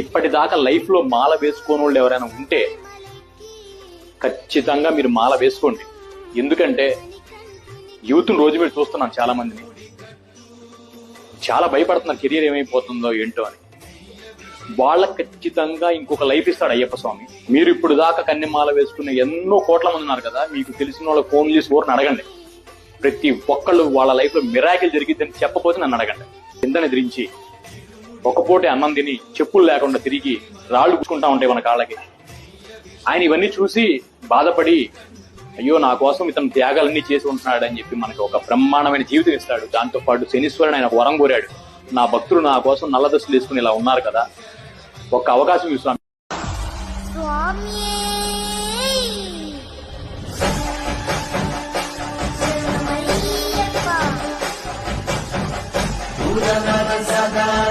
ఇప్పటిదాకా లైఫ్లో మాల వేసుకోని వాళ్ళు ఎవరైనా ఉంటే ఖచ్చితంగా మీరు మాల వేసుకోండి. ఎందుకంటే యూత్ని రోజు మీరు చూస్తున్నాను చాలా మందిని చాలా భయపడుతున్నారు కెరియర్ ఏమైపోతుందో ఏంటో అని. వాళ్ళకి ఖచ్చితంగా ఇంకొక లైఫ్ ఇస్తాడు అయ్యప్ప స్వామి. మీరు ఇప్పుడు దాకా కన్నెమాల వేసుకున్న ఎన్నో కోట్ల మంది ఉన్నారు కదా మీకు తెలిసిన వాళ్ళ ఫోన్ చేసి ఊరిని అడగండి. ప్రతి ఒక్కళ్ళు వాళ్ళ లైఫ్లో మిరాకిల్ జరిగిద్దని చెప్పకపోతే నన్ను అడగండి. కిందని ఎదిరించి ఒక పూటే అన్నం తిని చెప్పులు లేకుండా తిరిగి రాళ్ళు కూర్చుకుంటా ఉంటాయి మన కాళ్ళకి. ఆయన ఇవన్నీ చూసి బాధపడి అయ్యో నా కోసం ఇతను త్యాగాలన్నీ చేసి ఉంటున్నాడు అని చెప్పి మనకి ఒక బ్రహ్మాండమైన జీవితం ఇస్తాడు. దాంతో పాటు ఆయన వరం కోరాడు. నా భక్తులు నా కోసం నల్ల దశలు తీసుకుని ఇలా ఉన్నారు కదా ఒక అవకాశం ఇవ్వు సదా